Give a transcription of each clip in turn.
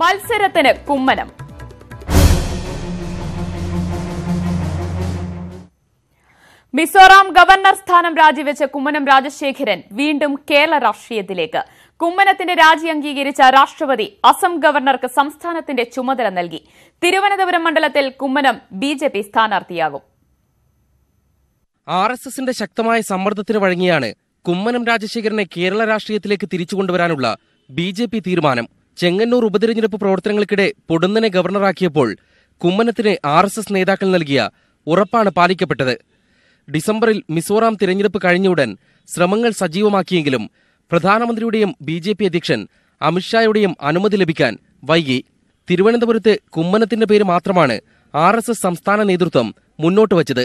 മത്സരത്തിന് കുമ്മനം. മിസോറാം ഗവർണർ സ്ഥാനം രാജിവെച്ച കുമ്മനം രാജശേഖരൻ വീണ്ടും കേരള രാഷ്ട്രീയത്തിലേക്ക്. കുമ്മനത്തിന്റെ രാജി അംഗീകരിച്ച രാഷ്ട്രപതി അസം ഗവർണർക്ക് സംസ്ഥാനത്തിന്റെ ചുമതല നൽകി. തിരുവനന്തപുരം മണ്ഡലത്തിൽ കുമ്മനം ബി ജെ പി സ്ഥാനാർത്ഥിയാകും. ആർ എസ് എസിന്റെ ശക്തമായ സമ്മർദ്ദത്തിന് വഴങ്ങിയാണ് കുമ്മനം രാജശേഖരനെ കേരള രാഷ്ട്രീയത്തിലേക്ക് തിരിച്ചുകൊണ്ടുവരാനുള്ള ബി ജെ പി തീരുമാനം. ചെങ്ങന്നൂർ ഉപതിരഞ്ഞെടുപ്പ് പ്രവർത്തനങ്ങൾക്കിടെ പൊടുന്നനെ ഗവർണറാക്കിയപ്പോൾ കുമ്മനത്തിന് ആർ എസ് എസ് നേതാക്കൾ നൽകിയ ഉറപ്പാണ് പാലിക്കപ്പെട്ടത്. ഡിസംബറിൽ മിസോറാം തിരഞ്ഞെടുപ്പ് കഴിഞ്ഞയുടൻ ശ്രമങ്ങൾ സജീവമാക്കിയെങ്കിലും പ്രധാനമന്ത്രിയുടെയും ബി ജെ പി അധ്യക്ഷൻ അമിത്ഷായുടെയും അനുമതി ലഭിക്കാൻ വൈകി. തിരുവനന്തപുരത്ത് കുമ്മനത്തിന്റെ പേര് മാത്രമാണ് ആർ എസ് എസ് സംസ്ഥാന നേതൃത്വം മുന്നോട്ട് വച്ചത്.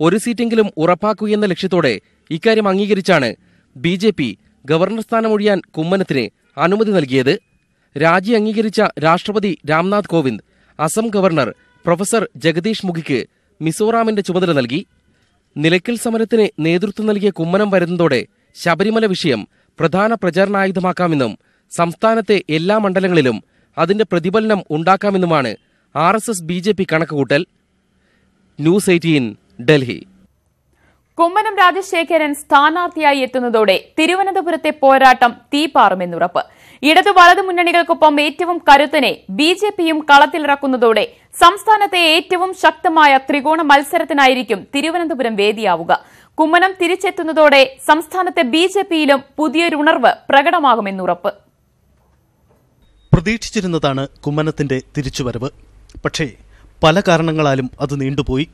ഒരു സീറ്റെങ്കിലും ഉറപ്പാക്കുകയെന്ന ലക്ഷ്യത്തോടെ ഇക്കാര്യം അംഗീകരിച്ചാണ് ബി ജെ പി ഗവർണർ സ്ഥാനം ഒഴിയാൻ കുമ്മനത്തിന് അനുമതി നൽകിയത്. രാജി അംഗീകരിച്ച രാഷ്ട്രപതി രാംനാഥ് കോവിന്ദ് അസം ഗവർണർ പ്രൊഫസർ ജഗദീഷ് മുഖിക്ക് മിസോറാമിന്റെ ചുമതല നൽകി. നിലയ്ക്കൽ സമരത്തിന് നേതൃത്വം നൽകിയ കുമ്മനം വരുന്നതോടെ ശബരിമല വിഷയം പ്രധാന പ്രചാരണായുധമാക്കാമെന്നും സംസ്ഥാനത്തെ എല്ലാ മണ്ഡലങ്ങളിലും അതിന്റെ പ്രതിഫലനം ഉണ്ടാക്കാമെന്നുമാണ് R S S B J P കണക്കുകൂട്ടൽ. News eighteen Delhi. Kummanam Rajasekharan സ്ഥാനാർത്ഥിയായി എത്തുന്നതോടെ തിരുവനന്തപുരത്തെ പോരാട്ടം തീപാറുമെന്നുറപ്പ്. ഇടതു വലതു മുന്നണികൾക്കൊപ്പം ഏറ്റവും കരുത്തനെ ബി ജെ പിയും കളത്തിലിറക്കുന്നതോടെ സംസ്ഥാനത്തെ ഏറ്റവും ശക്തമായ ത്രികോണ മത്സരത്തിനായിരിക്കും തിരുവനന്തപുരം വേദിയാവുക. കുമ്മനം തിരിച്ചെത്തുന്നതോടെ സംസ്ഥാനത്തെ ബി ജെ പിയിലും പുതിയൊരുണർവ് പ്രകടമാകുമെന്നുറപ്പ്. പ്രതീക്ഷിച്ചിരുന്നതാണ് കുമ്മനത്തിന്റെ തിരിച്ചുവരവ്. പക്ഷേ പല കാരണങ്ങളാലും അത് നീണ്ടുപോയി.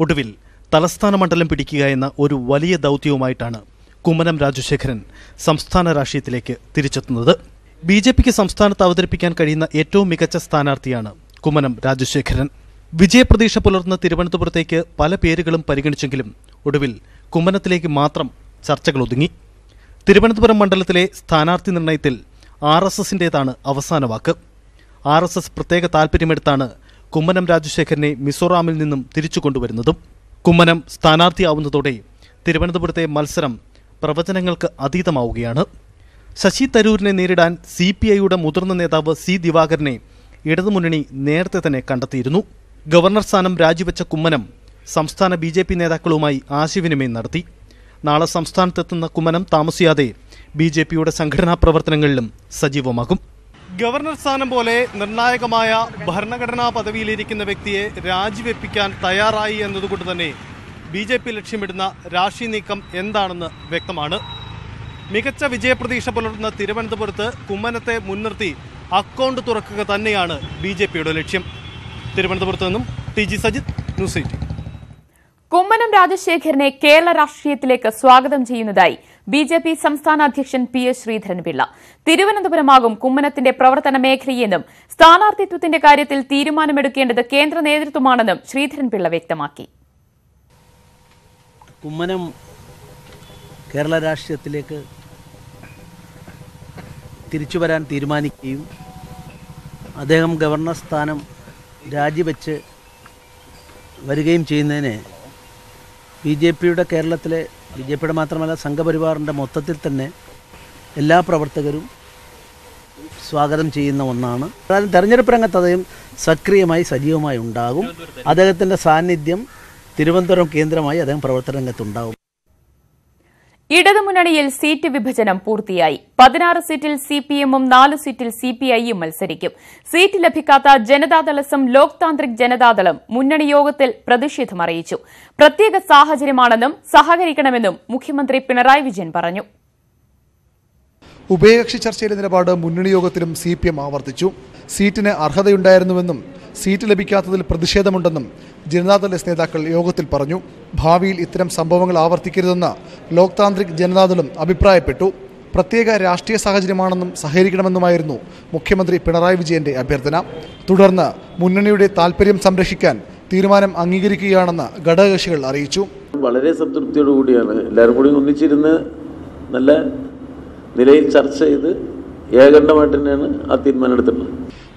ഒടുവിൽ തലസ്ഥാന മണ്ഡലം പിടിക്കുക എന്ന ഒരു വലിയ ദൗത്യവുമായിട്ടാണ് കുമ്മനം രാജശേഖരൻ സംസ്ഥാന രാഷ്ട്രീയത്തിലേക്ക് തിരിച്ചെത്തുന്നത്. ബി ജെ പിക്ക് സംസ്ഥാനത്ത് അവതരിപ്പിക്കാൻ കഴിയുന്ന ഏറ്റവും മികച്ച സ്ഥാനാർത്ഥിയാണ് കുമ്മനം രാജശേഖരൻ. വിജയപ്രതീക്ഷ പുലർന്ന തിരുവനന്തപുരത്തേക്ക് പല പേരുകളും പരിഗണിച്ചെങ്കിലും ഒടുവിൽ കുമ്മനത്തിലേക്ക് മാത്രം ചർച്ചകൾ ഒതുങ്ങി തിരുവനന്തപുരം മണ്ഡലത്തിലെ സ്ഥാനാർത്ഥി നിർണയത്തിൽ ആർ എസ് എസിന്റേതാണ് അവസാന വാക്ക്. ആർ എസ് എസ് പ്രത്യേക താൽപ്പര്യമെടുത്താണ് കുമ്മനം രാജശേഖരനെ മിസോറാമിൽ നിന്നും തിരിച്ചു കൊണ്ടുവരുന്നതും. കുമ്മനം സ്ഥാനാർത്ഥിയാവുന്നതോടെ തിരുവനന്തപുരത്തെ മത്സരം പ്രവചനങ്ങൾക്ക് അതീതമാവുകയാണ്. ശശി തരൂരിനെ നേരിടാൻ സി പി ഐയുടെ മുതിർന്ന നേതാവ് സി ദിവാകരനെ ഇടതുമുന്നണി നേരത്തെ തന്നെ കണ്ടെത്തിയിരുന്നു. ഗവർണർ സ്ഥാനം രാജിവെച്ച കുമ്മനം സംസ്ഥാന ബി ജെ പി നേതാക്കളുമായി ആശയവിനിമയം നടത്തി. നാളെ സംസ്ഥാനത്തെത്തുന്ന കുമ്മനം താമസിയാതെ ബി ജെ പിയുടെ സംഘടനാ പ്രവർത്തനങ്ങളിലും സജീവമാകും. ഗവർണർ സ്ഥാനം പോലെ നിർണായകമായ ഭരണഘടനാ പദവിയിലിരിക്കുന്ന വ്യക്തിയെ രാജിവെപ്പിക്കാൻ തയ്യാറായി എന്നതുകൊണ്ട് തന്നെ ബി ലക്ഷ്യമിടുന്ന രാഷ്ട്രീയ നീക്കം എന്താണെന്ന് വ്യക്തമാണ്. മികച്ച വിജയപ്രതീക്ഷ പുലർത്തുന്ന തിരുവനന്തപുരത്ത് കുമ്മനത്തെ മുൻനിർത്തി അക്കൗണ്ട് തുറക്കുക തന്നെയാണ് ബി ജെ പിയുടെ ലക്ഷ്യം. തിരുവനന്തപുരത്ത് നിന്നും T G Sajith news eighteen. Kummanam രാജശേഖരനെ Kerala രാഷ്ട്രീയത്തിലേക്ക് സ്വാഗതം ചെയ്യുന്നതായി ബി ജെ പി സംസ്ഥാന അധ്യക്ഷൻ പി എസ് ശ്രീധരൻപിള്ള. തിരുവനന്തപുരമാകും കുമ്മനത്തിന്റെ പ്രവർത്തന മേഖലയെന്നും സ്ഥാനാർത്ഥിത്വത്തിന്റെ കാര്യത്തിൽ തീരുമാനമെടുക്കേണ്ടത് കേന്ദ്ര നേതൃത്വമാണെന്നും ശ്രീധരൻപിള്ള വ്യക്തമാക്കി. കുമ്മനം കേരള രാഷ്ട്രീയത്തിലേക്ക് തിരിച്ചു വരാൻ തീരുമാനിക്കുകയും അദ്ദേഹം ഗവർണർ സ്ഥാനം രാജിവെച്ച് വരികയും ചെയ്യുന്നതിന് ബി ജെ പിയുടെ കേരളത്തിലെ ബി ജെ പിയുടെ മാത്രമല്ല സംഘപരിവാറിന്റെ മൊത്തത്തിൽ തന്നെ എല്ലാ പ്രവർത്തകരും സ്വാഗതം ചെയ്യുന്ന ഒന്നാണ്. അതായത് തെരഞ്ഞെടുപ്പ് രംഗത്ത് അദ്ദേഹം സക്രിയമായി സജീവമായി ഉണ്ടാകും. അദ്ദേഹത്തിന്റെ സാന്നിധ്യം തിരുവനന്തപുരം കേന്ദ്രമായി അദ്ദേഹം പ്രവർത്തന രംഗത്തുണ്ടാകും. ഇടതുമുന്നണിയിൽ സീറ്റ് വിഭജനം പൂർത്തിയായി. പതിനാറ് സീറ്റിൽ സിപിഎമ്മും നാല് സീറ്റിൽ സിപിഐയും മത്സരിക്കും. സീറ്റ് ലഭിക്കാത്ത ജനതാദളസം ലോക് താന്ത്രിക് ജനതാദളം മുന്നണി യോഗത്തിൽ പ്രതിഷേധം അറിയിച്ചു. പ്രത്യേക സാഹചര്യമാണെന്നും സഹകരിക്കണമെന്നും മുഖ്യമന്ത്രി പിണറായി വിജയൻ പറഞ്ഞു. ഉഭയകക്ഷി ചർച്ചയിലെ നിലപാട് മുന്നണി യോഗത്തിലും സി പി എം ആവർത്തിച്ചു. സീറ്റിന് അർഹതയുണ്ടായിരുന്നുവെന്നും സീറ്റ് ലഭിക്കാത്തതിൽ പ്രതിഷേധമുണ്ടെന്നും ജനതാദൾ എസ് നേതാക്കൾ യോഗത്തിൽ പറഞ്ഞു. ഭാവിയിൽ ഇത്തരം സംഭവങ്ങൾ ആവർത്തിക്കരുതെന്ന് ലോക് താന്ത്രിക് ജനതാദളും അഭിപ്രായപ്പെട്ടു. പ്രത്യേക രാഷ്ട്രീയ സാഹചര്യമാണെന്നും സഹകരിക്കണമെന്നുമായിരുന്നു മുഖ്യമന്ത്രി പിണറായി വിജയന്റെ അഭ്യർത്ഥന. തുടർന്ന് മുന്നണിയുടെ താൽപര്യം സംരക്ഷിക്കാൻ തീരുമാനം അംഗീകരിക്കുകയാണെന്ന് ഘടകകക്ഷികൾ അറിയിച്ചു. വളരെ സംതൃപ്തിയോടു കൂടിയാണ് എല്ലാവരും കൂടി ഒന്നിച്ചിരുന്ന് നല്ല നിലയിൽ ചർച്ച ചെയ്ത് ഏകണ്ഠമായിട്ട് തന്നെയാണ് ആ തീരുമാനം എടുത്തിട്ടുള്ളത്.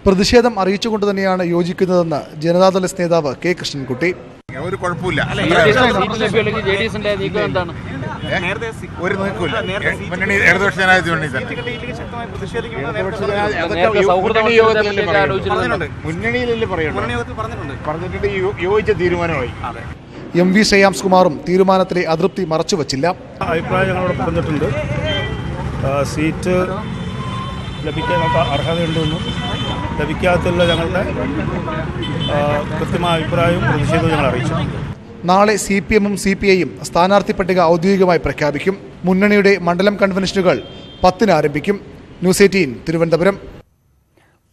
പ്രതിഷേധം അറിയിച്ചുകൊണ്ട് തന്നെയാണ് യോജിക്കുന്നതെന്ന് ജനതാദൾ എസ് നേതാവ് കെ കൃഷ്ണൻകുട്ടി. ഒരു കുഴപ്പമില്ല. ഒരു ഇടതുപക്ഷ ജനാധിപത്യ മുന്നണിയിലല്ലേ പറഞ്ഞിട്ടുണ്ട്. യോജിച്ച തീരുമാനമായി. എം വി ശ്രേയാംസ് കുമാറും തീരുമാനത്തിലെ അതൃപ്തി മറച്ചുവച്ചില്ല. അഭിപ്രായങ്ങളോട് പറഞ്ഞിട്ടുണ്ട്. സീറ്റ് ലഭിക്കാൻ ഞങ്ങൾക്ക് അർഹതയുണ്ടെന്നും ലഭിക്കാത്തുള്ള ഞങ്ങളുടെ കൃത്യമായ അഭിപ്രായവും പ്രതിഷേധവും ഞങ്ങൾ അറിയിച്ചു. നാളെ സി പി എമ്മും സി പി ഐയും സ്ഥാനാർത്ഥി പട്ടിക ഔദ്യോഗികമായി പ്രഖ്യാപിക്കും. മുന്നണിയുടെ മണ്ഡലം കൺവെൻഷനുകൾ പത്തിന് ആരംഭിക്കും. News eighteen Thiruvananthapuram.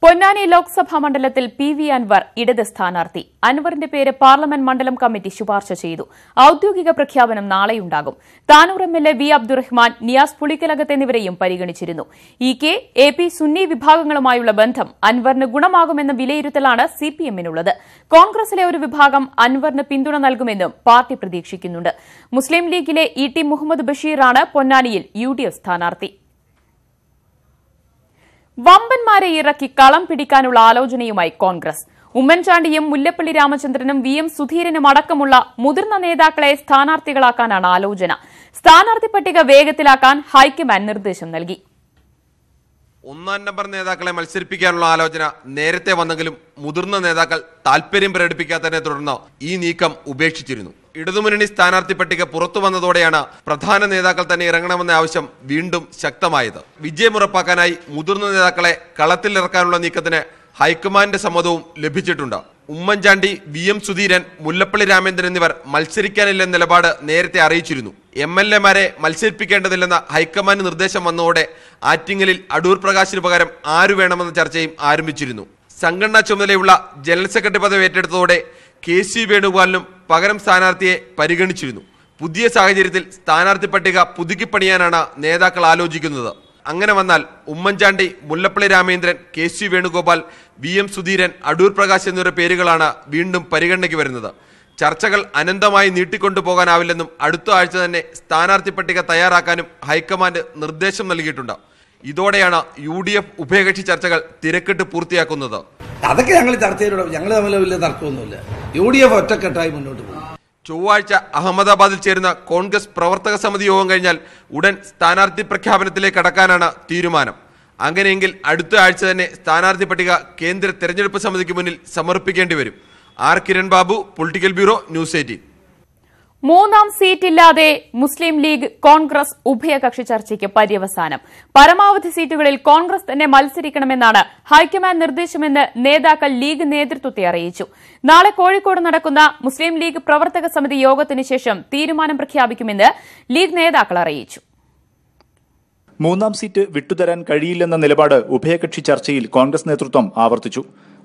Ponnani Lok Sabha മണ്ഡലത്തിൽ പി വി അൻവർ ഇടത് സ്ഥാനാർത്ഥി. അൻവറിന്റെ പേര് പാർലമെന്റ് മണ്ഡലം കമ്മിറ്റി ശുപാർശ ചെയ്തു. ഔദ്യോഗിക പ്രഖ്യാപനം നാളെയുണ്ടാകും. Tanur M L A V Abdurahman Niyas Pulikkalakath എന്നിവരെയും പരിഗണിച്ചിരുന്നു. E K A P Sunni വിഭാഗങ്ങളുമായുള്ള ബന്ധം അൻവറിന് ഗുണമാകുമെന്ന വിലയിരുത്തലാണ് സി പി എമ്മിനുള്ളത്. കോൺഗ്രസിലെ ഒരു വിഭാഗം അൻവറിന് പിന്തുണ നൽകുമെന്നും പാർട്ടി പ്രതീക്ഷിക്കുന്നുണ്ട്. മുസ്ലിം ലീഗിലെ ഇ ടി മുഹമ്മദ് ബഷീറാണ് പൊന്നാനിയിൽ യു ഡി എഫ് സ്ഥാനാർത്ഥി. വമ്പന്മാരെ ഇറക്കി കളം പിടിക്കാനുള്ള ആലോചനയുമായി കോൺഗ്രസ്. ഉമ്മൻചാണ്ടിയും മുല്ലപ്പള്ളി രാമചന്ദ്രനും വി എം സുധീരനും അടക്കമുള്ള മുതിർന്ന നേതാക്കളെ സ്ഥാനാർത്ഥികളാക്കാനാണ് ആലോചന. സ്ഥാനാർത്ഥി പട്ടിക വേഗത്തിലാക്കാൻ ഹൈക്കമാൻഡ് നിർദ്ദേശം നൽകി. ഒന്നാം നമ്പർ നേതാക്കളെ മത്സരിപ്പിക്കാനുള്ള ആലോചന നേരത്തെ വന്നെങ്കിലും മുതിർന്ന നേതാക്കൾ താൽപര്യം പ്രകടിപ്പിക്കാത്തതിനെ തുടർന്ന് ഈ നീക്കം ഉപേക്ഷിച്ചിരുന്നു. ഇടതുമുന്നണി സ്ഥാനാർത്ഥി പട്ടിക പുറത്തു വന്നതോടെയാണ് പ്രധാന നേതാക്കൾ തന്നെ ഇറങ്ങണമെന്ന ആവശ്യം വീണ്ടും ശക്തമായത്. വിജയമുറപ്പാക്കാനായി മുതിർന്ന നേതാക്കളെ കളത്തിലിറക്കാനുള്ള നീക്കത്തിന് ഹൈക്കമാൻഡിന്റെ സമ്മതവും ലഭിച്ചിട്ടുണ്ട്. ഉമ്മൻചാണ്ടി വി എം സുധീരൻ മുല്ലപ്പള്ളി രാമേന്ദ്രൻ എന്നിവർ മത്സരിക്കാനില്ലെന്ന നിലപാട് നേരത്തെ അറിയിച്ചിരുന്നു. എം എൽ എമാരെ മത്സരിപ്പിക്കേണ്ടതില്ലെന്ന ഹൈക്കമാൻഡ് നിർദ്ദേശം വന്നതോടെ ആറ്റിങ്ങലിൽ അടൂർ പ്രകാശിന് പകരം ആരു വേണമെന്ന ചർച്ചയും ആരംഭിച്ചിരുന്നു. സംഘടനാ ചുമതലയുള്ള ജനറൽ സെക്രട്ടറി പദവി ഏറ്റെടുത്തതോടെ കെ സി വേണുഗോപാലിനും പകരം സ്ഥാനാർത്ഥിയെ പരിഗണിച്ചിരുന്നു. പുതിയ സാഹചര്യത്തിൽ സ്ഥാനാർത്ഥി പട്ടിക പുതുക്കിപ്പണിയാനാണ് നേതാക്കൾ ആലോചിക്കുന്നത്. അങ്ങനെ വന്നാൽ Oommen Chandy Mullappally Ramachandran K C Venugopal V M Sudheeran Adoor Prakash എന്നിവരുടെ പേരുകളാണ് വീണ്ടും പരിഗണനയ്ക്ക് വരുന്നത്. ചർച്ചകൾ അനന്തമായി നീട്ടിക്കൊണ്ടു പോകാനാവില്ലെന്നും അടുത്ത ആഴ്ച തന്നെ സ്ഥാനാർത്ഥി പട്ടിക തയ്യാറാക്കാനും ഹൈക്കമാൻഡ് നിർദ്ദേശം നൽകിയിട്ടുണ്ട്. ഇതോടെയാണ് യു ഡി എഫ് ഉഭയകക്ഷി ചർച്ചകൾ തിരക്കിട്ട് പൂർത്തിയാക്കുന്നത്. അതൊക്കെ ഞങ്ങൾ ചർച്ച ഞങ്ങൾ തമ്മിൽ വലിയ തർക്കമൊന്നുമില്ല. യു ഡി എഫ് ഒറ്റക്കെട്ടായി മുന്നോട്ട് പോകും. ചൊവ്വാഴ്ച അഹമ്മദാബാദിൽ ചേരുന്ന കോൺഗ്രസ് പ്രവർത്തക സമിതി യോഗം കഴിഞ്ഞാൽ ഉടൻ സ്ഥാനാർത്ഥി പ്രഖ്യാപനത്തിലേക്ക് കടക്കാനാണ് തീരുമാനം. അങ്ങനെയെങ്കിൽ അടുത്ത ആഴ്ച തന്നെ സ്ഥാനാർത്ഥി പട്ടിക കേന്ദ്ര തെരഞ്ഞെടുപ്പ് സമിതിക്ക് മുന്നിൽ സമർപ്പിക്കേണ്ടി വരും. R. Kiran Babu political bureau news eighteen. മൂന്നാം സീറ്റില്ലാതെ മുസ്ലിം ലീഗ് കോൺഗ്രസ് ഉഭയകക്ഷി ചർച്ചയ്ക്ക് പര്യവസാനം. പരമാവധി സീറ്റുകളിൽ കോൺഗ്രസ് തന്നെ മത്സരിക്കണമെന്നാണ് ഹൈക്കമാൻഡ് നിർദ്ദേശമെന്ന് നേതാക്കൾ ലീഗ് നേതൃത്വത്തെ അറിയിച്ചു. നാളെ കോഴിക്കോട് നടക്കുന്ന മുസ്ലിം ലീഗ് പ്രവർത്തക സമിതി യോഗത്തിന് ശേഷം തീരുമാനം പ്രഖ്യാപിക്കുമെന്ന് ലീഗ് നേതാക്കൾ അറിയിച്ചു. മൂന്നാം സീറ്റ് വിട്ടുതരാൻ കഴിയില്ലെന്ന നിലപാട് ഉഭയകക്ഷി ചർച്ചയിൽ കോൺഗ്രസ് നേതൃത്വം ആവർത്തിച്ചു.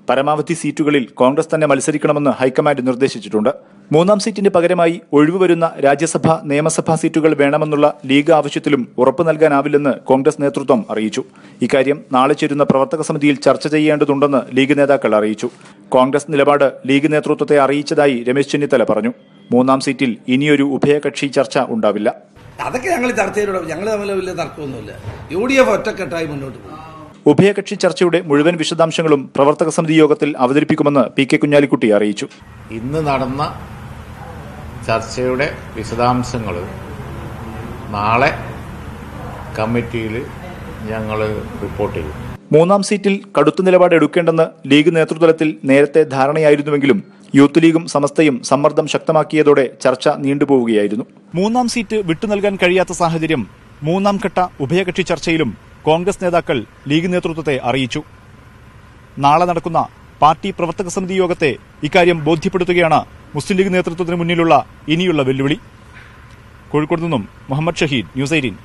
പരമാവധി സീറ്റുകളിൽ കോൺഗ്രസ് തന്നെ മത്സരിക്കണമെന്ന് ഹൈക്കമാൻഡ് നിർദ്ദേശിച്ചിട്ടുണ്ട്. മൂന്നാം സീറ്റിന് പകരമായി ഒഴിവുവരുന്ന രാജ്യസഭ നിയമസഭാ സീറ്റുകൾ വേണമെന്നുള്ള ലീഗ് ആവശ്യത്തിലും ഉറപ്പു നൽകാനാവില്ലെന്ന് കോൺഗ്രസ് നേതൃത്വം അറിയിച്ചു. ഇക്കാര്യം നാളെ ചേരുന്ന പ്രവർത്തക സമിതിയിൽ ചർച്ച ചെയ്യേണ്ടതുണ്ടെന്ന് ലീഗ് നേതാക്കൾ അറിയിച്ചു. കോൺഗ്രസ് നിലപാട് ലീഗ് നേതൃത്വത്തെ അറിയിച്ചതായി രമേശ് ചെന്നിത്തല പറഞ്ഞു. മൂന്നാം സീറ്റിൽ ഇനിയൊരു ഉഭയകക്ഷി ചർച്ച ഉണ്ടാവില്ല. അതൊക്കെ ഞങ്ങൾ ചർച്ച ചെയ്തിട്ടുണ്ട് ഞങ്ങൾ തമ്മിൽ വലിയ തർക്കമൊന്നുമില്ല. യു ഡി എഫ് ഒറ്റക്കെട്ടായി മുന്നോട്ട് പോകും. ഉഭയകക്ഷി ചർച്ചയുടെ മുഴുവൻ വിശദാംശങ്ങളും പ്രവർത്തക സമിതി യോഗത്തിൽ അവതരിപ്പിക്കുമെന്ന് പി കെ കുഞ്ഞാലിക്കുട്ടി അറിയിച്ചു. ഇന്ന് നടന്ന ചർച്ചയുടെ വിശദാംശങ്ങൾ നാളെ കമ്മിറ്റിയിൽ ഞങ്ങൾ റിപ്പോർട്ട് ചെയ്യും. മൂന്നാം സീറ്റിൽ കടുത്ത നിലപാട് എടുക്കേണ്ടെന്ന് ലീഗ് നേതൃത്വത്തിൽ നേരത്തെ ധാരണയായിരുന്നുവെങ്കിലും യൂത്ത് ലീഗും സമസ്തയും സമ്മർദ്ദം ശക്തമാക്കിയതോടെ ചർച്ച നീണ്ടുപോവുകയായിരുന്നു. മൂന്നാം സീറ്റ് വിട്ടുനൽകാൻ കഴിയാത്ത സാഹചര്യം മൂന്നാം ഘട്ട ഉഭയകക്ഷി ചർച്ചയിലും കോൺഗ്രസ് നേതാക്കൾ ലീഗ് നേതൃത്വത്തെ അറിയിച്ചു. നാളെ നടക്കുന്ന പാർട്ടി പ്രവർത്തക സമിതി യോഗത്തെ ഇക്കാര്യം ബോധ്യപ്പെടുത്തുകയാണ് മുസ്ലിം ലീഗ് നേതൃത്വത്തിന് മുന്നിലുള്ള ഇനിയുള്ള വെല്ലുവിളി. കോഴിക്കോട് നിന്നും Muhammad Shaheed news eighteen.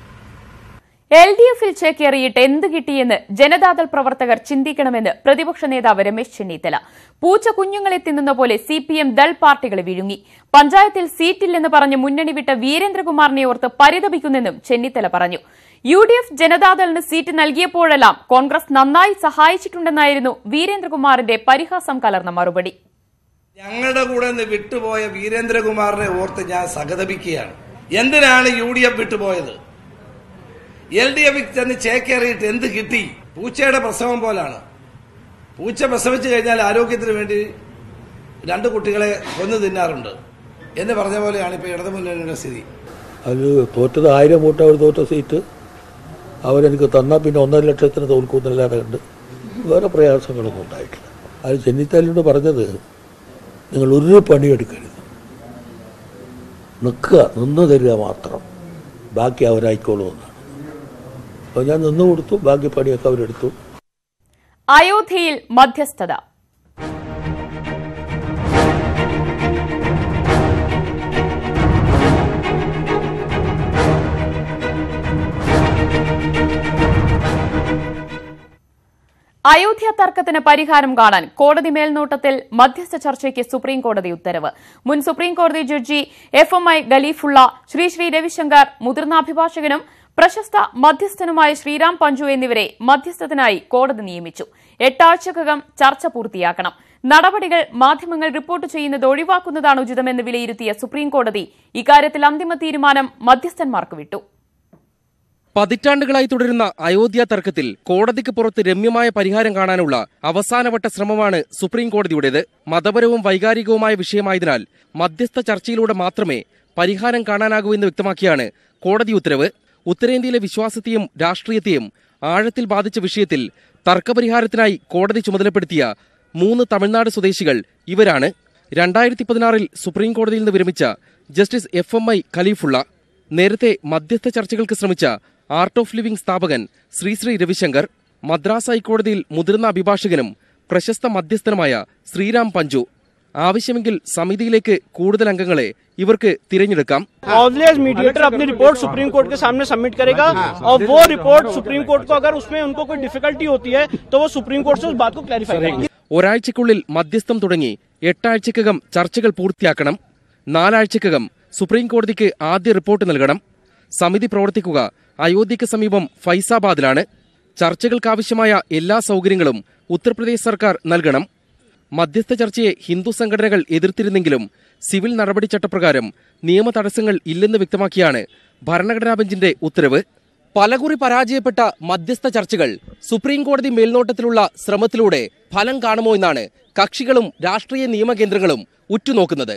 L D എഫിൽ ചേക്കേറിയിട്ട് എന്ത് കിട്ടിയെന്ന് ജനതാദൾ പ്രവർത്തകർ ചിന്തിക്കണമെന്ന് പ്രതിപക്ഷ നേതാവ് രമേശ് ചെന്നിത്തല. പൂച്ച കുഞ്ഞുങ്ങളെ തിന്നുന്ന പോലെ സി പി എം ദൾ പാർട്ടികളെ വിഴുങ്ങി. പഞ്ചായത്തിൽ സീറ്റില്ലെന്ന് പറഞ്ഞ് മുന്നണി വിട്ട വീരേന്ദ്രകുമാറിനെ ഓർത്ത് പരിതപിക്കുന്നെന്നും ചെന്നിത്തല പറഞ്ഞു. യു ഡി എഫ് ജനതാദളിന് സീറ്റ് നൽകിയപ്പോഴെല്ലാം കോൺഗ്രസ് നന്നായി സഹായിച്ചിട്ടുണ്ടെന്നായിരുന്നു വീരേന്ദ്രകുമാറിന്റെ പരിഹാസം കലർന്ന മറുപടി. ഞങ്ങളുടെ കൂടെ നിന്ന് വിട്ടുപോയ വീരേന്ദ്രകുമാറിനെ ഓർത്ത് ഞാൻ സഹതപിക്കുകയാണ്. എന്തിനാണ് യു ഡി എഫ് വിട്ടുപോയത്? എൽ ഡി എഫിൽ ചെന്ന് ചേക്കേറിയിട്ട് എന്ത് കിട്ടി? പൂച്ചയുടെ പ്രസവം പോലാണ്. പൂച്ച പ്രസവിച്ചു കഴിഞ്ഞാൽ ആരോഗ്യത്തിന് വേണ്ടി രണ്ട് കുട്ടികളെ കൊന്നു തിന്നാറുണ്ട്. എന്ന് പറഞ്ഞ പോലെയാണ് ഇപ്പോൾ ഇടതുമുന്നണിയുടെ സ്ഥിതി. അതിൽ തോറ്റത് ആയിരം വോട്ട് അവർ തോറ്റ സീറ്റ്. അവരെനിക്ക് തന്നാൽ പിന്നെ ഒന്നര ലക്ഷത്തിന് തോൽക്കുമെന്നല്ലാതെ കണ്ട് വേറെ പ്രയാസങ്ങളൊന്നും ഉണ്ടായിട്ടില്ല. അത് ചെന്നിത്തലിനോട് പറഞ്ഞത് നിങ്ങൾ ഒരു പണിയെടുക്കരുത്. നിൽക്കുക നിന്ന് തരിക മാത്രം. ബാക്കി അവരായിക്കോളൂ എന്നാണ് അപ്പോൾ ഞാൻ നിന്നു കൊടുത്തു ബാക്കി അവരെടുത്തു. അയോധ്യയിൽ മധ്യസ്ഥത. അയോധ്യ തർക്കത്തിന് പരിഹാരം കാണാൻ കോടതി മേൽനോട്ടത്തിൽ മധ്യസ്ഥ ചർച്ചയ്ക്ക് സുപ്രീം കോടതി ഉത്തരവ്. മുൻ സുപ്രീം കോടതി judge F M I Kalifulla Sri Sri Ravishankar മുതിർന്ന അഭിഭാഷകനും പ്രശസ്ത മധ്യസ്ഥനുമായ ശ്രീറാം പഞ്ചു എന്നിവരെ മധ്യസ്ഥത്തിനായി കോടതി നിയമിച്ചു. എട്ടാഴ്ചക്കകം ചർച്ച പൂർത്തിയാക്കണം. നടപടികൾ മാധ്യമങ്ങൾ റിപ്പോർട്ട് ചെയ്യുന്നത് ഒഴിവാക്കുന്നതാണ് ഉചിതമെന്ന് വിലയിരുത്തിയ സുപ്രീംകോടതി ഇക്കാര്യത്തിൽ അന്തിമ തീരുമാനം മധ്യസ്ഥന്മാർക്ക് വിട്ടു. പതിറ്റാണ്ടുകളായി തുടരുന്ന അയോധ്യ തർക്കത്തിൽ കോടതിക്ക് പുറത്ത് രമ്യമായ പരിഹാരം കാണാനുള്ള അവസാനവട്ട ശ്രമമാണ് സുപ്രീം കോടതിയുടേത് മതപരവും വൈകാരികവുമായ വിഷയമായതിനാൽ മധ്യസ്ഥ ചർച്ചയിലൂടെ മാത്രമേ പരിഹാരം കാണാനാകൂ എന്ന് വ്യക്തമാക്കിയാണ് കോടതി ഉത്തരവ്. ഉത്തരേന്ത്യയിലെ വിശ്വാസത്തെയും രാഷ്ട്രീയത്തെയും ആഴത്തിൽ ബാധിച്ച വിഷയത്തിൽ തർക്കപരിഹാരത്തിനായി കോടതി ചുമതലപ്പെടുത്തിയ മൂന്ന് തമിഴ്നാട് സ്വദേശികൾ ഇവരാണ്. രണ്ടായിരത്തി പതിനാറിൽ സുപ്രീം കോടതിയിൽ നിന്ന് വിരമിച്ച justice F M I Kalifulla നേരത്തെ മധ്യസ്ഥ ചർച്ചകൾക്ക് ശ്രമിച്ച ആർട്ട് ഓഫ് ലിവിംഗ് സ്ഥാപകൻ ശ്രീ ശ്രീ രവിശങ്കർ മദ്രാസ് ഹൈക്കോടതിയിൽ മുതിർന്ന അഭിഭാഷകനും പ്രശസ്ത മധ്യസ്ഥനുമായ ശ്രീരാം പഞ്ചു ആവശ്യമെങ്കിൽ സമിതിയിലേക്ക് കൂടുതൽ അംഗങ്ങളെ ഇവർക്ക് തിരഞ്ഞെടുക്കാം ऑब्वियस मीडिएटर अपनी रिपोर्ट सुप्रीम कोर्ट के सामने सबमिट करेगा और वो रिपोर्ट सुप्रीम कोर्ट को अगर उसमें उनको कोई डिफिकल्टी होती है तो वो सुप्रीम कोर्ट से उस बात को क्लैरिफाई करेंगे ഒരാഴ്ചയ്ക്കുള്ളിൽ മധ്യസ്ഥം തുടങ്ങി എട്ടാഴ്ചക്കകം ചർച്ചകൾ പൂർത്തിയാക്കണം നാലാഴ്ചക്കകം സുപ്രീം കോടതിക്ക് ആദ്യ റിപ്പോർട്ട് നൽകണം സമിതി പ്രവർത്തിക്കുക അയോധ്യയ്ക്ക് സമീപം ഫൈസാബാദിലാണ് ചർച്ചകൾക്കാവശ്യമായ എല്ലാ സൗകര്യങ്ങളും ഉത്തർപ്രദേശ് സർക്കാർ നൽകണം മധ്യസ്ഥ ചർച്ചയെ ഹിന്ദു സംഘടനകൾ എതിർത്തിരുന്നെങ്കിലും സിവിൽ നടപടി ചട്ടപ്രകാരം നിയമ തടസ്സങ്ങൾ ഇല്ലെന്ന് വ്യക്തമാക്കിയാണ് ഭരണഘടനാ ബെഞ്ചിന്റെ ഉത്തരവ്. പലകുറി പരാജയപ്പെട്ട മധ്യസ്ഥ ചർച്ചകൾ സുപ്രീം കോടതി മേൽനോട്ടത്തിലുള്ള ശ്രമത്തിലൂടെ ഫലം കാണുമോ എന്നാണ് കക്ഷികളും രാഷ്ട്രീയ നിയമകേന്ദ്രങ്ങളും ഉറ്റുനോക്കുന്നത്.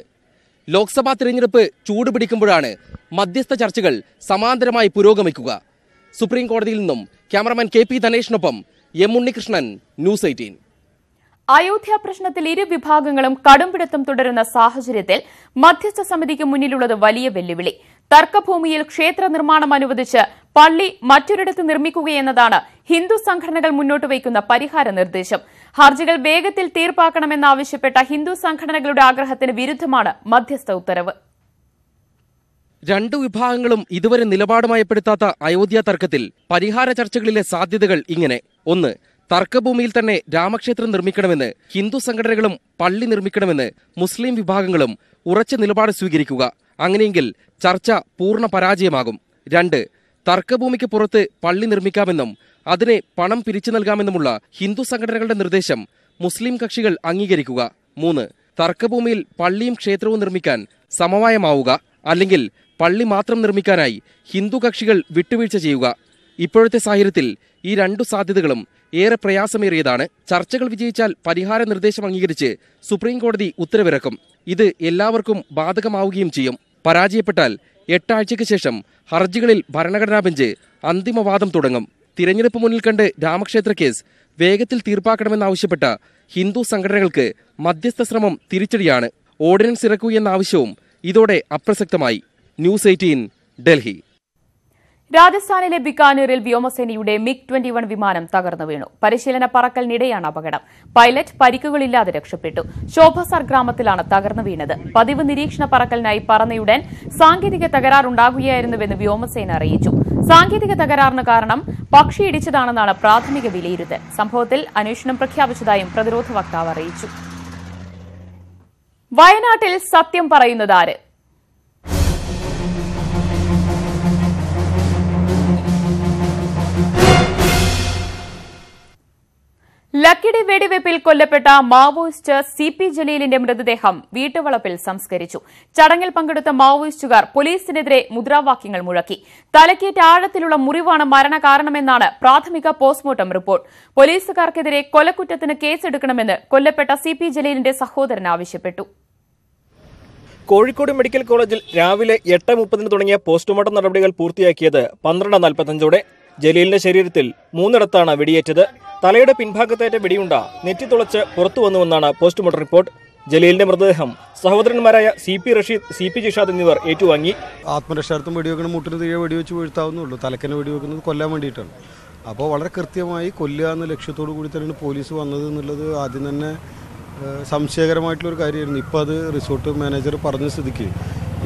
ലോക്സഭാ തിരഞ്ഞെടുപ്പ് ചൂടുപിടിക്കുമ്പോഴാണ് മധ്യസ്ഥ ചർച്ചകൾ സമാന്തരമായി പുരോഗമിക്കുക. സുപ്രീം കോടതിയിൽ നിന്നും cameraman K P ധനേഷിനൊപ്പം M Unnikrishnan news eighteen. Ayodhya പ്രശ്നത്തിൽ ഇരു വിഭാഗങ്ങളും കടുംപിടുത്തം തുടരുന്ന സാഹചര്യത്തിൽ മധ്യസ്ഥ സമിതിക്ക് മുന്നിലുള്ളത് വലിയ വെല്ലുവിളി. തർക്കഭൂമിയിൽ ക്ഷേത്ര നിർമ്മാണം അനുവദിച്ച് പള്ളി മറ്റൊരിടത്ത് നിർമ്മിക്കുകയെന്നതാണ് ഹിന്ദു സംഘടനകൾ മുന്നോട്ട് വയ്ക്കുന്ന പരിഹാര നിർദ്ദേശം. ഹർജികൾ വേഗത്തിൽ തീർപ്പാക്കണമെന്നാവശ്യപ്പെട്ട ഹിന്ദു സംഘടനകളുടെ ആഗ്രഹത്തിന് വിരുദ്ധമാണ് മധ്യസ്ഥ ഉത്തരവ്. രണ്ടു വിഭാഗങ്ങളും ഇതുവരെ നിലപാടുമയപ്പെടുത്താത്ത അയോധ്യ തർക്കത്തിൽ പരിഹാര ചർച്ചകളിലെ സാധ്യതകൾ ഇങ്ങനെ. ഒന്ന് തർക്കഭൂമിയിൽ തന്നെ രാമക്ഷേത്രം നിർമ്മിക്കണമെന്ന് ഹിന്ദു സംഘടനകളും പള്ളി നിർമ്മിക്കണമെന്ന് മുസ്ലിം വിഭാഗങ്ങളും ഉറച്ച നിലപാട് സ്വീകരിക്കുക. അങ്ങനെയെങ്കിൽ ചർച്ച പൂർണ പരാജയമാകും. രണ്ട് തർക്കഭൂമിക്ക് പുറത്ത് പള്ളി നിർമ്മിക്കാമെന്നും അതിനെ പണം പിരിച്ചു നൽകാമെന്നുമുള്ള ഹിന്ദു സംഘടനകളുടെ നിർദ്ദേശം മുസ്ലിം കക്ഷികൾ അംഗീകരിക്കുക. മൂന്ന് തർക്കഭൂമിയിൽ പള്ളിയും ക്ഷേത്രവും നിർമ്മിക്കാൻ സമവായമാവുക. അല്ലെങ്കിൽ പള്ളി മാത്രം നിർമ്മിക്കാനായി ഹിന്ദു കക്ഷികൾ വിട്ടുവീഴ്ച ചെയ്യുക. ഇപ്പോഴത്തെ സാഹചര്യത്തിൽ ഈ രണ്ടു സാധ്യതകളും ഏറെ പ്രയാസമേറിയതാണ്. ചർച്ചകൾ വിജയിച്ചാൽ പരിഹാര നിർദ്ദേശം അംഗീകരിച്ച് സുപ്രീം കോടതി ഉത്തരവിറക്കും. ഇത് എല്ലാവർക്കും ബാധകമാവുകയും ചെയ്യും. പരാജയപ്പെട്ടാൽ എട്ടാഴ്ചയ്ക്ക് ശേഷം ഹർജികളിൽ ഭരണഘടനാ ബെഞ്ച് അന്തിമവാദം തുടങ്ങും. തിരഞ്ഞെടുപ്പ് മുന്നിൽ കണ്ട് രാമക്ഷേത്ര കേസ് വേഗത്തിൽ തീർപ്പാക്കണമെന്നാവശ്യപ്പെട്ട ഹിന്ദു സംഘടനകൾക്ക് മധ്യസ്ഥ ശ്രമം തിരിച്ചടിയാണ്. ഓർഡിനൻസ് ഇറക്കൂ എന്ന ആവശ്യവും ഇതോടെ അപ്രസക്തമായി. News eighteen Delhi. രാജസ്ഥാനിലെ ബിക്കാനൂരിൽ വ്യോമസേനയുടെ മിഗ് ട്വന്റി വൺ വിമാനം തകർന്നു വീണു. പരിശീലന പറക്കലിനിടെയാണ് അപകടം. പൈലറ്റ് പരിക്കുകളില്ലാതെ രക്ഷപ്പെട്ടു. ശോഭസർ ഗ്രാമത്തിലാണ് തകർന്നു വീണത്. പതിവ് നിരീക്ഷണ പറക്കലിനായി പറന്നയുടൻ സാങ്കേതിക തകരാറുണ്ടാകുകയായിരുന്നുവെന്ന് വ്യോമസേന അറിയിച്ചു. സാങ്കേതിക തകരാറിന് കാരണം പക്ഷി ഇടിച്ചതാണെന്നാണ് പ്രാഥമിക വിലയിരുത്തൽ. സംഭവത്തിൽ അന്വേഷണം പ്രഖ്യാപിച്ചതായും പ്രതിരോധ വക്താവ് അറിയിച്ചു. വയനാട്ടിൽ സത്യം പറയുന്നത് ലക്കിടി വെടിവയ്പിൽ കൊല്ലപ്പെട്ട മാവോയിസ്റ്റ് സി പി ജലീലിന്റെ മൃതദേഹം വീട്ടുവളപ്പിൽ സംസ്കരിച്ചു. ചടങ്ങിൽ പങ്കെടുത്ത മാവോയിസ്റ്റുകാർ പോലീസിനെതിരെ മുദ്രാവാക്യങ്ങൾ മുഴക്കി. തലക്കേറ്റ ആഴത്തിലുള്ള മുറിവാണ് മരണകാരണമെന്നാണ് പ്രാഥമിക പോസ്റ്റ്മോർട്ടം റിപ്പോർട്ട്. പോലീസുകാർക്കെതിരെ കൊലക്കുറ്റത്തിന് കേസെടുക്കണമെന്ന് കൊല്ലപ്പെട്ട സി പി ജലീലിന്റെ സഹോദരൻ ആവശ്യപ്പെട്ടു. കോഴിക്കോട് മെഡിക്കൽ കോളേജിൽ രാവിലെ എട്ട് മുപ്പതിന് തുടങ്ങിയ പോസ്റ്റ്മോർട്ടം നടപടികൾ പൂർത്തിയാക്കിയത് പന്ത്രണ്ട് നാൽപ്പത്തഞ്ചോടെ ജലീലിന്റെ ശരീരത്തിൽ മൂന്നിടത്താണ് വെടിയേറ്റത്. തലയുടെ പിൻഭാഗത്തേറ്റ വെടിയുണ്ട നെറ്റി തുളച്ച് പുറത്തു വന്നുവെന്നാണ് പോസ്റ്റ്മോർട്ടം റിപ്പോർട്ട്. ജലീലിന്റെ മൃതദേഹം സഹോദരന്മാരായ C P Rasheed C P Jishad എന്നിവർ ഏറ്റുവാങ്ങി. ആത്മരക്ഷാർത്ഥം വെടിവെക്കണ മുട്ടിന് തീരെ വെടിവെച്ച് വീഴ്ത്താവുന്നുള്ളൂ തലക്കനെ വെടിവെക്കുന്നത് കൊല്ലാൻ വേണ്ടിയിട്ടാണ്. അപ്പോൾ വളരെ കൃത്യമായി കൊല്ലുക എന്ന ലക്ഷ്യത്തോടു കൂടി തന്നെയാണ് പോലീസ് വന്നത് എന്നുള്ളത് ആദ്യം തന്നെ സംശയകരമായിട്ടുള്ളൊരു കാര്യമായിരുന്നു. ഇപ്പോൾ അത് റിസോർട്ട് മാനേജർ പറഞ്ഞ സ്ഥിതിക്ക്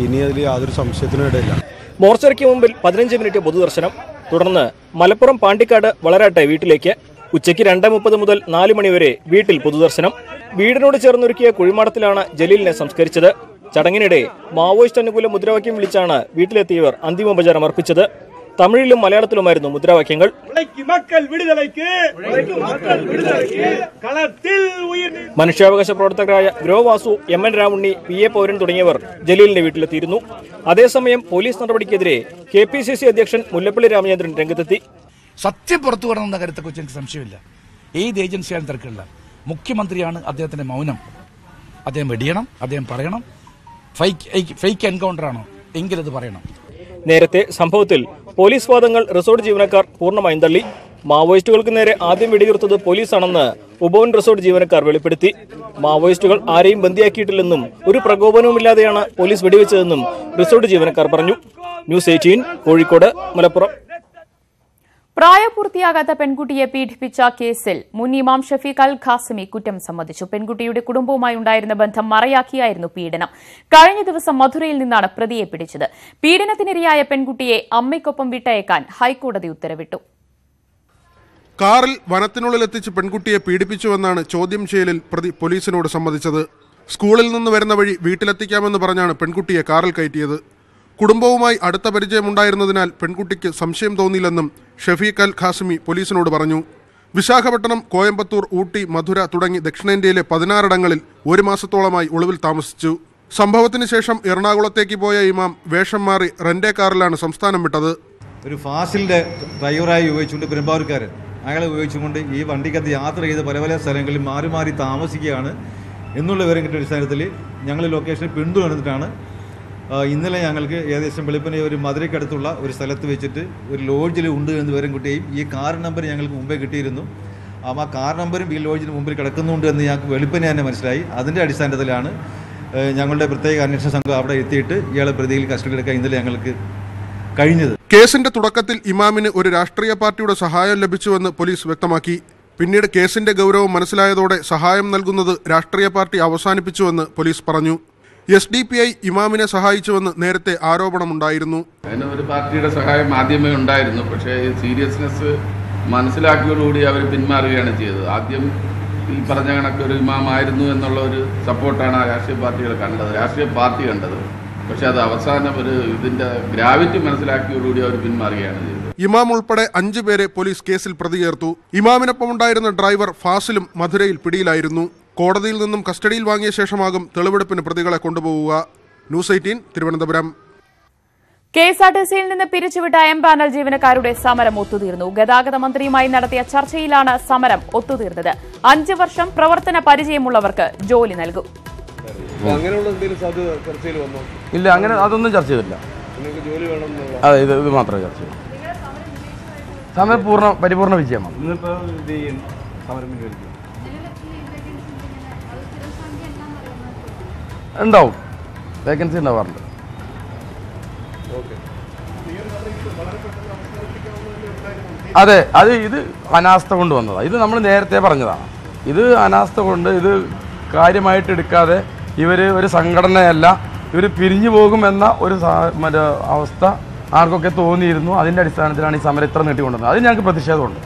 ഇനി അതിൽ യാതൊരു സംശയത്തിനും ഇടയില്ല. മോർച്ചറിക്ക് മുമ്പിൽ പതിനഞ്ച് മിനിറ്റ് പൊതുദർശനം. തുടർന്ന് മലപ്പുറം പാണ്ടിക്കാട് വളരാട്ടെ വീട്ടിലേക്ക് ഉച്ചയ്ക്ക് രണ്ട് മുപ്പത് മുതൽ നാല് മണിവരെ വീട്ടിൽ പൊതുദർശനം. വീടിനോട് ചേർന്നൊരുക്കിയ കുഴിമാടത്തിലാണ് ജലീലിനെ സംസ്കരിച്ചത്. ചടങ്ങിനിടെ മാവോയിസ്റ്റ് അനുകൂല മുദ്രാവാക്യം വിളിച്ചാണ് വീട്ടിലെത്തിയവർ അന്തിമോപചാരം അർപ്പിച്ചത്. തമിഴിലും മലയാളത്തിലുമായിരുന്നു മുദ്രാവാക്യങ്ങൾ. മനുഷ്യാവകാശ പ്രവർത്തകരായ Grow Vasu M N Ramunni P A Pouran തുടങ്ങിയവർ ജലീലിന്റെ വീട്ടിലെത്തിയിരുന്നു. അതേസമയം പോലീസ് നടപടിക്കെതിരെ കെ പി സി സി അധ്യക്ഷൻ മുല്ലപ്പള്ളി രാമചന്ദ്രൻ രംഗത്തെത്തി. സത്യം പുറത്തു വരണമെന്ന കാര്യത്തെക്കുറിച്ച് എനിക്ക് സംശയമില്ല. ഏത് ഏജൻസിയാണ് തിരക്കുള്ള? മുഖ്യമന്ത്രിയാണ് അദ്ദേഹത്തിന്റെ മൗനം. അദ്ദേഹം വെടിയണം അദ്ദേഹം പറയണം. ഫൈക്ക് ഫേക്ക് എൻകൗണ്ടർ ആണോ എങ്കിലത് പറയണം. നേരത്തെ സംഭവത്തിൽ പോലീസ് വാദങ്ങൾ റിസോർട്ട് ജീവനക്കാർ പൂർണമായും തള്ളി. മാവോയിസ്റ്റുകൾക്ക് നേരെ ആദ്യം വെടിയുർത്തത് പോലീസാണെന്ന് ഉപവൻ റിസോർട്ട് ജീവനക്കാർ വെളിപ്പെടുത്തി. മാവോയിസ്റ്റുകൾ ആരെയും ബന്ദിയാക്കിയിട്ടില്ലെന്നും ഒരു പ്രകോപനവുമില്ലാതെയാണ് പോലീസ് വെടിവെച്ചതെന്നും റിസോർട്ട് ജീവനക്കാർ പറഞ്ഞു. News eighteen Kozhikode Malappuram. പ്രായപൂർത്തിയാകാത്ത പെൺകുട്ടിയെ പീഡിപ്പിച്ച കേസിൽ മുൻ ഇമാം ഷഫീഖ് അൽ ഖാസിമി കുറ്റം സമ്മതിച്ചു. പെൺകുട്ടിയുടെ കുടുംബവുമായി ഉണ്ടായിരുന്ന ബന്ധം മറയാക്കിയായിരുന്നു പീഡനം. കഴിഞ്ഞ ദിവസം മധുരയിൽ നിന്നാണ് പ്രതിയെ പിടിച്ചത്. പീഡനത്തിനിരയായ പെൺകുട്ടിയെ അമ്മയ്ക്കൊപ്പം വിട്ടയക്കാൻ ഹൈക്കോടതി ഉത്തരവിട്ടു. കാറിൽ വനത്തിനുള്ളിലെത്തിച്ച് പെൺകുട്ടിയെ പീഡിപ്പിച്ചുവെന്നാണ് ചോദ്യം ചെയ്യലിൽ പ്രതി പോലീസിനോട് സമ്മതിച്ചത്. സ്കൂളിൽ നിന്ന് വരുന്ന വഴി വീട്ടിലെത്തിക്കാമെന്ന് പറഞ്ഞാണ് പെൺകുട്ടിയെ കാറിൽ കയറ്റിയത്. കുടുംബവുമായി അടുത്ത പരിചയമുണ്ടായിരുന്നതിനാൽ പെൺകുട്ടിക്ക് സംശയം തോന്നിയില്ലെന്നും ഷഫീഖ് അൽ ഖാസിമി പോലീസിനോട് പറഞ്ഞു. വിശാഖപട്ടണം കോയമ്പത്തൂർ ഊട്ടി മധുര തുടങ്ങി ദക്ഷിണേന്ത്യയിലെ പതിനാറിടങ്ങളിൽ ഒരു മാസത്തോളമായി ഒളിവിൽ താമസിച്ചു. സംഭവത്തിന് ശേഷം എറണാകുളത്തേക്ക് പോയ ഇമാം വേഷം മാറി റെന്റേ കാറിലാണ് സംസ്ഥാനം വിട്ടത്. ഒരു ഫാസിലിന്റെ ഡ്രൈവറായി ഉപയോഗിച്ചുകൊണ്ട് പെരുമ്പാവൂർക്കാരൻ അയാളെ ഉപയോഗിച്ചുകൊണ്ട് ഈ വണ്ടിക്കകത്ത് യാത്ര ചെയ്ത് പല പല സ്ഥലങ്ങളിൽ മാറി മാറി താമസിക്കുകയാണ്. എന്നുള്ള വിവരം കിട്ടിയ അടിസ്ഥാനത്തിൽ ഞങ്ങൾ ലൊക്കേഷനിൽ പിന്തുടർന്നിട്ടാണ് ഇന്നലെ ഞങ്ങൾക്ക് ഏകദേശം വെളുപ്പിനെ ഒരു മധുരയ്ക്കടുത്തുള്ള ഒരു സ്ഥലത്ത് വെച്ചിട്ട് ഒരു ലോഡ്ജിൽ ഉണ്ട് എന്ന് വിവരം കിട്ടുകയും ഈ കാർ നമ്പർ ഞങ്ങൾക്ക് മുമ്പേ കിട്ടിയിരുന്നു. ആ കാർ നമ്പറും ഈ ലോഡ്ജിന് മുമ്പിൽ കിടക്കുന്നുണ്ട് എന്ന് ഞങ്ങൾക്ക് വെളുപ്പിനെ തന്നെ മനസ്സിലായി. അതിന്റെ അടിസ്ഥാനത്തിലാണ് ഞങ്ങളുടെ പ്രത്യേക അന്വേഷണ സംഘം അവിടെ എത്തിയിട്ട് ഇയാളെ പ്രതിയിൽ കസ്റ്റഡി എടുക്കാൻ ഇന്നലെ ഞങ്ങൾക്ക് കഴിഞ്ഞത്. കേസിന്റെ തുടക്കത്തിൽ ഇമാമിന് ഒരു രാഷ്ട്രീയ പാർട്ടിയുടെ സഹായം ലഭിച്ചുവെന്ന് പോലീസ് വ്യക്തമാക്കി. പിന്നീട് കേസിന്റെ ഗൗരവം മനസ്സിലായതോടെ സഹായം നൽകുന്നത് രാഷ്ട്രീയ പാർട്ടി അവസാനിപ്പിച്ചുവെന്ന് പോലീസ് പറഞ്ഞു. എസ് ഡി പി ഐ ഇമാമിനെ സഹായിച്ചുവെന്ന് നേരത്തെ ആരോപണമുണ്ടായിരുന്നു. അതിന് ഒരു പാർട്ടിയുടെ സഹായം ആദ്യമേ ഉണ്ടായിരുന്നു. പക്ഷേ സീരിയസ്നെസ് മനസ്സിലാക്കിയോടുകൂടി അവർ പിന്മാറുകയാണ് ചെയ്തത്. ആദ്യം ഈ പറഞ്ഞ കണക്ക് ഒരു ഇമാമായിരുന്നു എന്നുള്ള ഒരു സപ്പോർട്ടാണ് രാഷ്ട്രീയ പാർട്ടികൾ കണ്ടത്. രാഷ്ട്രീയ പാർട്ടി കണ്ടത്. പക്ഷെ അത് അവസാനം ഒരു ഇതിന്റെ ഗ്രാവിറ്റി മനസ്സിലാക്കിയോടുകൂടി അവർ പിന്മാറുകയാണ് ചെയ്തത്. ഇമാം ഉൾപ്പെടെ അഞ്ചു പേരെ പോലീസ് കേസിൽ പ്രതി ചേർത്തു ഇമാമിനൊപ്പം ഉണ്ടായിരുന്ന ഡ്രൈവർ ഫാസിലും മധുരയിൽ പിടിയിലായിരുന്നു. കോടതിയിൽ നിന്നും കസ്റ്റഡിയിൽ വാങ്ങിയ ശേഷമാകും തെളിവെടുപ്പിന് പ്രതികളെ കൊണ്ടുപോവുക. News eighteen Thiruvananthapuram. K S R T സിയിൽ നിന്ന് പിരിച്ചുവിട്ട എം പാനൽ ജീവനക്കാരുടെ സമരം ഒത്തുതീർന്നു. ഗതാഗത മന്ത്രിയുമായി നടത്തിയ ചർച്ചയിലാണ് സമരം ഒത്തുതീർന്നത്. അഞ്ചു വർഷം പ്രവർത്തന പരിചയമുള്ളവർക്ക് ജോലി നൽകും. അങ്ങനെയുള്ള എന്തെങ്കിലും സാധ്യത വന്നോ? ഇല്ല അങ്ങനെ അതൊന്നും ചർച്ച ചെയ്തില്ല നിങ്ങൾക്ക് ജോലി വേണം അതെ ഇത് ഇത് മാത്രമേ ചർച്ച ചെയ്തു സമരം പൂർണ പരിപൂർണ വിജയമാണ്. ഉണ്ടാവും. വേക്കൻസി ഉണ്ടാവാറുണ്ട് അതെ അത് ഇത് അനാസ്ഥ കൊണ്ട് വന്നതാണ് ഇത് നമ്മൾ നേരത്തെ പറഞ്ഞതാണ്. ഇത് അനാസ്ഥ കൊണ്ട് ഇത് കാര്യമായിട്ട് എടുക്കാതെ ഇവർ ഒരു സംഘടനയല്ല ഇവർ പിരിഞ്ഞു പോകുമെന്ന ഒരു മറ്റേ അവസ്ഥ ആർക്കൊക്കെ തോന്നിയിരുന്നു. അതിന്റെ അടിസ്ഥാനത്തിലാണ് ഈ സമരം ഇത്ര നീട്ടിക്കൊണ്ടുവന്നത് അത് ഞങ്ങൾക്ക് പ്രതിഷേധമുണ്ട്.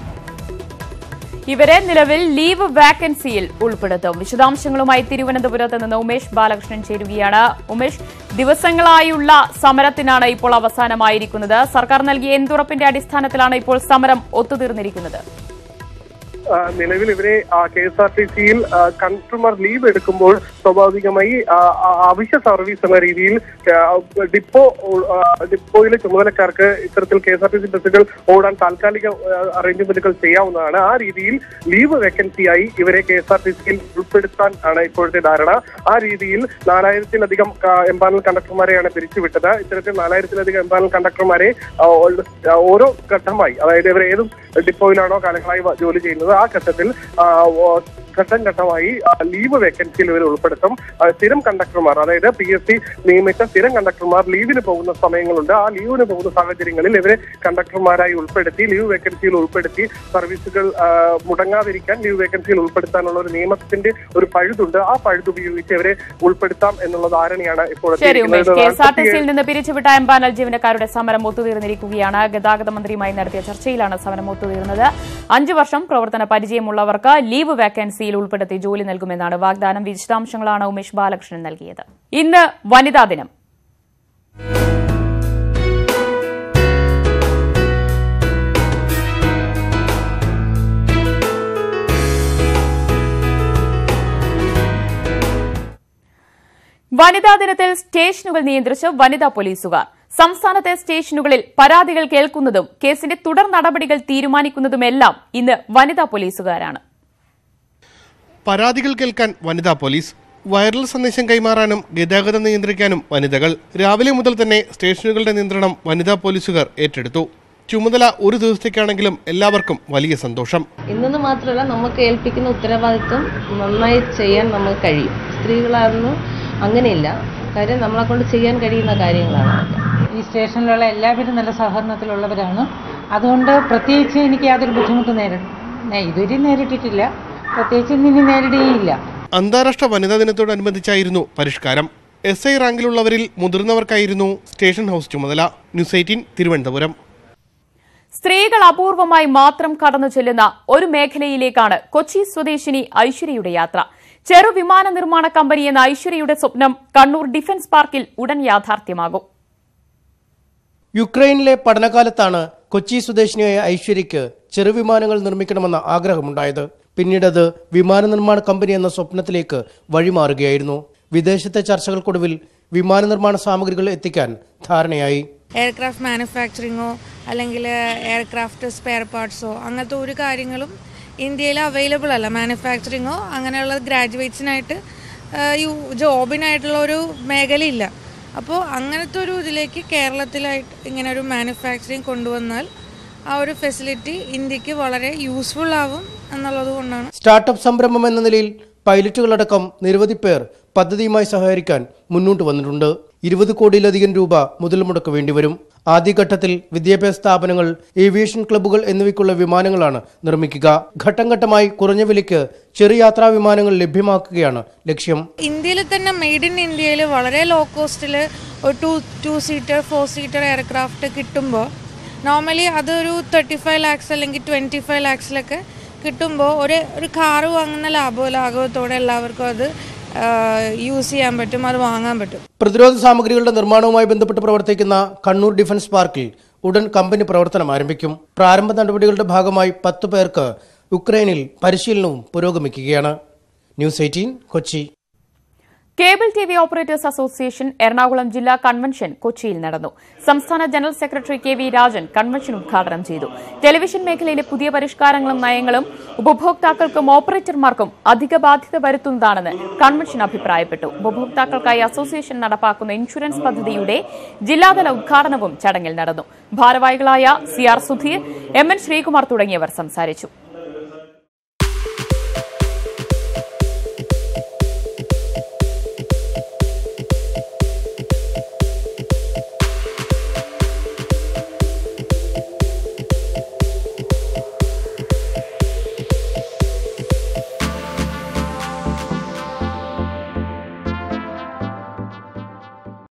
ഇവരെ നിലവിൽ ലീവ് വാക്കൻസിയിൽ ഉൾപ്പെടുത്തും. വിശദാംശങ്ങളുമായി തിരുവനന്തപുരത്ത് നിന്ന് ഉമേഷ് ബാലകൃഷ്ണൻ ചേരുകയാണ്. ഉമേഷ് ദിവസങ്ങളായുള്ള സമരത്തിനാണ് ഇപ്പോൾ അവസാനമായിരിക്കുന്നത്. സർക്കാർ നൽകിയ എന്തുറപ്പിന്റെ അടിസ്ഥാനത്തിലാണ് ഇപ്പോൾ സമരം ഒത്തുതീർന്നിരിക്കുന്നത്. നിലവിൽ ഇവരെ കെ എസ് ആർ ടി സിയിൽ കൺസ്യൂമർ ലീവ് എടുക്കുമ്പോൾ സ്വാഭാവികമായി അവശ്യ സർവീസ് എന്ന രീതിയിൽ ഡിപ്പോ ഡിപ്പോയിലെ ചുമതലക്കാർക്ക് ഇത്തരത്തിൽ K S R T C ബസ്സുകൾ ഓടാൻ താൽക്കാലിക അറേഞ്ച്മെന്റുകൾ ചെയ്യാവുന്നതാണ്. ആ രീതിയിൽ ലീവ് വേക്കൻസിയായി ഇവരെ കെ എസ് ആർ ടി സിയിൽ ഉൾപ്പെടുത്താൻ ആണ് ഇപ്പോഴത്തെ ധാരണ. ആ രീതിയിൽ നാലായിരത്തിലധികം എംപാനൽ കണ്ടക്ടർമാരെയാണ് പിരിച്ചുവിട്ടത്. ഇത്തരത്തിൽ നാലായിരത്തിലധികം എംപാനൽ കണ്ടക്ടർമാരെ ഓരോ ഘട്ടമായി അതായത് ഇവർ ഏതും ഡിപ്പോയിലാണോ കാലങ്ങളായി ജോലി ചെയ്യുന്നത് ആ, ഘട്ടത്തിൽ ഘട്ടം ഘട്ടമായി ലീവ് വേക്കൻസിയിൽ ഇവർ ഉൾപ്പെടുത്തും. സ്ഥിരം കണ്ടക്ടർമാർ അതായത് പി എസ് സി നിയമിച്ച സ്ഥിരം കണ്ടക്ടർമാർ ലീവിന് പോകുന്ന സമയങ്ങളുണ്ട്. ആ ലീവിന് പോകുന്ന സാഹചര്യങ്ങളിൽ ഇവരെ കണ്ടക്ടർമാരായി ഉൾപ്പെടുത്തി ലീവ് വേക്കൻസിയിൽ ഉൾപ്പെടുത്തി സർവീസുകൾ മുടങ്ങാതിരിക്കാൻ ലീവ് വേക്കൻസിയിൽ ഉൾപ്പെടുത്താനുള്ള ഒരു നിയമത്തിന്റെ ഒരു പഴുതുണ്ട്. ആ പഴുത് ഉപയോഗിച്ച് ഇവരെ ഉൾപ്പെടുത്താം എന്നുള്ള ധാരണയാണ് ഇരിക്കുന്നത്. നിന്ന് പിരിച്ചുവിട്ട എംപാനൽ ജീവനക്കാരുടെ സമരം ഒത്തുതീർന്നിരിക്കുകയാണ്. ഗതാഗത മന്ത്രിയുമായി നടത്തിയ ചർച്ചയിലാണ് സമരം ഒത്തുതീർന്നത്. അഞ്ചു വർഷം പ്രവർത്തന പരിചയമുള്ളവർക്ക് ലീവ് വാക്കൻസിയിൽ ഉൾപ്പെടുത്തി ജോലി നൽകുമെന്നാണ് വാഗ്ദാനം. വിശദാംശങ്ങളാണ് ഉമേഷ് ബാലകൃഷ്ണൻ നൽകിയത്. ഇന്ന് വനിതാ ദിനം. വനിതാ ദിനത്തിൽ സ്റ്റേഷനുകൾ നിയന്ത്രിച്ച് വനിതാ പോലീസുകാർ സംസ്ഥാനത്തെ സ്റ്റേഷനുകളിൽ പരാതികൾ കേൾക്കുന്നതും കേസിന്റെ തുടർ നടപടികൾ തീരുമാനിക്കുന്നതുമെല്ലാം ഇന്ന് വനിതാ പോലീസുകാരാണ്. പരാതികൾ കേൾക്കാൻ വനിതാ പോലീസ് വൈറൽ സന്ദേശം കൈമാറാനും ഗതാഗതം നിയന്ത്രിക്കാനും വനിതകൾ. രാവിലെ മുതൽ തന്നെ സ്റ്റേഷനുകളുടെ നിയന്ത്രണം വനിതാ പോലീസുകാർ ഏറ്റെടുത്തു. ചുമതല ഒരു ദിവസത്തേക്കാണെങ്കിലും എല്ലാവർക്കും വലിയ സന്തോഷം. ഇന്നെന്ന് മാത്രമല്ല നമുക്ക് ഏൽപ്പിക്കുന്ന ഉത്തരവാദിത്വം നന്നായി ചെയ്യാൻ നമുക്ക് കഴിയും. സ്ത്രീകളായിരുന്നു അങ്ങനെയില്ല. കാര്യം നമ്മളെ കൊണ്ട് ചെയ്യാൻ കഴിയുന്ന കാര്യങ്ങളാണ്. ഈ സ്റ്റേഷനിലുള്ള എല്ലാവരും നല്ല സഹകരണത്തിലുള്ളവരാണ്. അതുകൊണ്ട് പ്രത്യേകിച്ച് എനിക്ക് യാതൊരു ബുദ്ധിമുട്ട് നേരിടും ഇതുവരെ നേരിട്ടിട്ടില്ല. പ്രത്യേകിച്ച് ഇനി നേരിടുകയില്ല. അന്താരാഷ്ട്ര വനിതാ ദിനത്തോടനുബന്ധിച്ചായിരുന്നു പരിഷ്കാരം. എസ് ഐ റാങ്കിലുള്ളവരിൽ മുതിർന്നവർക്കായിരുന്നു സ്റ്റേഷൻ ഹൗസ് ചുമതല. News eighteen Thiruvananthapuram. സ്ത്രീകൾ അപൂർവമായി മാത്രം കടന്നു ചെല്ലുന്ന ഒരു മേഖലയിലേക്കാണ് കൊച്ചി സ്വദേശിനി ഐശ്വര്യയുടെ യാത്ര. ചെറു വിമാന നിർമ്മാണ കമ്പനി എന്ന ഐശ്വര്യയുടെ സ്വപ്നം കണ്ണൂർ ഡിഫൻസ് പാർക്കിൽ ഉടൻ യാഥാർത്ഥ്യമാകും. യുക്രൈനിലെ പഠനകാലത്താണ് കൊച്ചി സ്വദേശിനിയായ ഐശ്വര്യയ്ക്ക് ചെറുവിമാനങ്ങൾ നിർമ്മിക്കണമെന്ന ആഗ്രഹമുണ്ടായത്. പിന്നീടത് വിമാന നിർമ്മാണ കമ്പനി എന്ന സ്വപ്നത്തിലേക്ക് വഴിമാറുകയായിരുന്നു. വിദേശത്തെ ചർച്ചകൾക്കൊടുവിൽ വിമാന നിർമ്മാണ സാമഗ്രികൾ എത്തിക്കാൻ ധാരണയായി. എയർക്രാഫ്റ്റ് മാനുഫാക്ചറിങ്ങോ അല്ലെങ്കിൽ എയർക്രാഫ്റ്റ് സ്പെയർ പാർട്സോ അങ്ങനത്തെ ഒരു കാര്യങ്ങളും ഇന്ത്യയിൽ അവൈലബിൾ അല്ല. മാനുഫാക്ചറിങ്ങോ അങ്ങനെയുള്ള ഗ്രാജുവേറ്റ്സിനായിട്ട് ഈ ജോബിനായിട്ടുള്ള ഒരു മേഖലയില്ല. അപ്പോൾ അങ്ങനത്തെ ഒരു ഇതിലേക്ക് കേരളത്തിലായിട്ട് ഇങ്ങനെ ഒരു മാനുഫാക്ചറിങ് കൊണ്ടുവന്നാൽ ആ ഒരു ഫെസിലിറ്റി ഇന്ത്യയ്ക്ക് വളരെ യൂസ്ഫുൾ ആവും എന്നുള്ളത് കൊണ്ടാണ്. സ്റ്റാർട്ടപ്പ് സംരംഭം എന്ന നിലയിൽ പൈലറ്റുകളടക്കം നിരവധി പേർ പദ്ധതിയുമായി സഹകരിക്കാൻ മുന്നോട്ട് വന്നിട്ടുണ്ട്. ഇരുപത് കോടിയിലധികം രൂപ മുതൽ മുടക്ക് വേണ്ടിവരും. ആദ്യഘട്ടത്തിൽ വിദ്യാഭ്യാസ സ്ഥാപനങ്ങൾ ഏവിയേഷൻ ക്ലബ്ബുകൾ എന്നിവയ്ക്കുള്ള വിമാനങ്ങളാണ് നിർമ്മിക്കുക. ഘട്ടം ഘട്ടമായി കുറഞ്ഞ വിലയ്ക്ക് ചെറിയ യാത്രാ വിമാനങ്ങൾ ലഭ്യമാക്കുകയാണ് ലക്ഷ്യം. ഇന്ത്യയിൽ തന്നെ മെയ്ഡ് ഇൻ ഇന്ത്യയിൽ വളരെ low കോസ്റ്റിൽ two two seater four seater aircraft കിട്ടുമ്പോൾ നോർമലി അതൊരു തേർട്ടി ഫൈവ് ലാക്സ് അല്ലെങ്കിൽ ട്വന്റി ഫൈവ് ലാക്സിലൊക്കെ കിട്ടുമ്പോൾ ഒരു ഒരു കാറ് വാങ്ങുന്ന ലാഭ ലാഘവത്തോടെ എല്ലാവർക്കും അത് യൂസ് ചെയ്യാൻ പറ്റും അത് വാങ്ങാൻ പറ്റും. പ്രതിരോധ സാമഗ്രികളുടെ നിർമ്മാണവുമായി ബന്ധപ്പെട്ട് പ്രവർത്തിക്കുന്ന കണ്ണൂർ ഡിഫൻസ് പാർക്കിൽ ഉടൻ കമ്പനി പ്രവർത്തനം ആരംഭിക്കും. പ്രാരംഭ നടപടികളുടെ ഭാഗമായി പത്ത് പേർക്ക് ഉക്രൈനിൽ പരിശീലനവും പുരോഗമിക്കുകയാണ്. News eighteen Kochi. Cable T V operators association Ernakulam ജില്ലാ കൺവെൻഷൻ കൊച്ചിയിൽ നടന്നു. സംസ്ഥാന general secretary K V Rajan convention ഉദ്ഘാടനം ചെയ്തു. ടെലിവിഷൻ മേഖലയിലെ പുതിയ പരിഷ്കാരങ്ങളും നയങ്ങളും ഉപഭോക്താക്കൾക്കും ഓപ്പറേറ്റർമാർക്കും അധിക ബാധ്യത വരുത്തുന്നതാണെന്ന് കൺവെൻഷൻ അഭിപ്രായപ്പെട്ടു. ഉപഭോക്താക്കൾക്കായി അസോസിയേഷൻ നടപ്പാക്കുന്ന ഇൻഷുറൻസ് പദ്ധതിയുടെ ജില്ലാതല ഉദ്ഘാടനവും ചടങ്ങിൽ നടന്നു. ഭാരവാഹികളായ C R Sudheer M N Sreekumar തുടങ്ങിയവർ സംസാരിച്ചു.